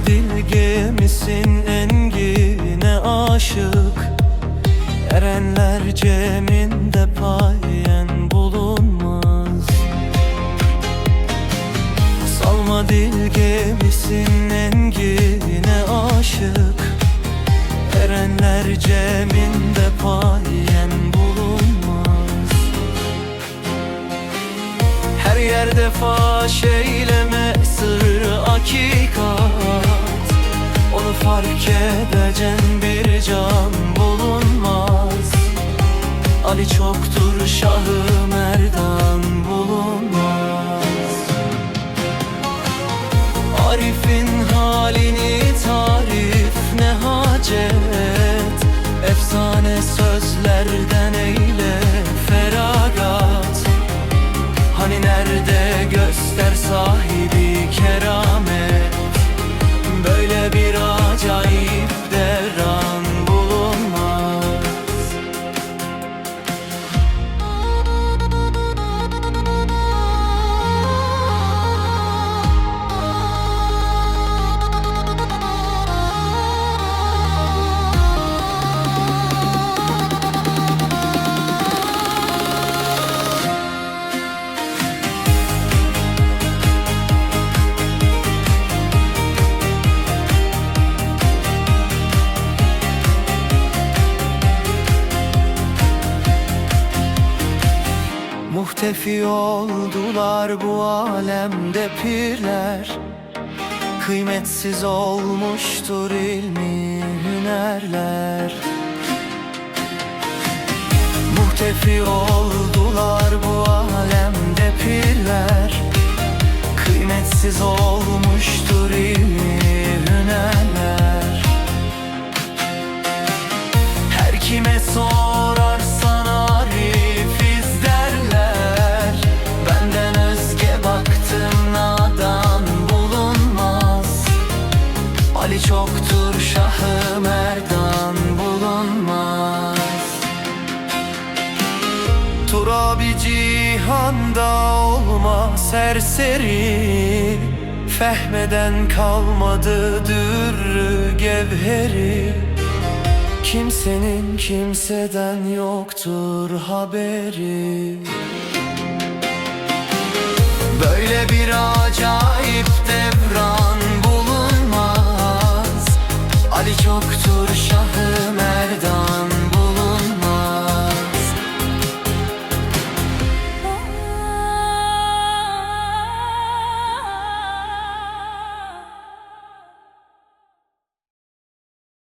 dil gemisin engine aşık. Erenler ceminde payen bulunmaz. Salma dil gemisin engine aşık. Erenler ceminde payen bulunmaz. Her yerde faş eyleme sır hakikat fark edecen bir can bulunmaz. Ali çoktur şahı Muhtefi oldular bu alemde pirler. Kıymetsiz olmuştur ilmi hünerler. Muhtefi oldular bu alemde pirler. Kıymetsiz olmuştur ilmi hünerler Ali çoktur şahı merdan bulunmaz. Turabi cihanda olma serseri Fehmeden kalmadı dürrü gevheri. Kimsenin kimseden yoktur haberi. Böyle bir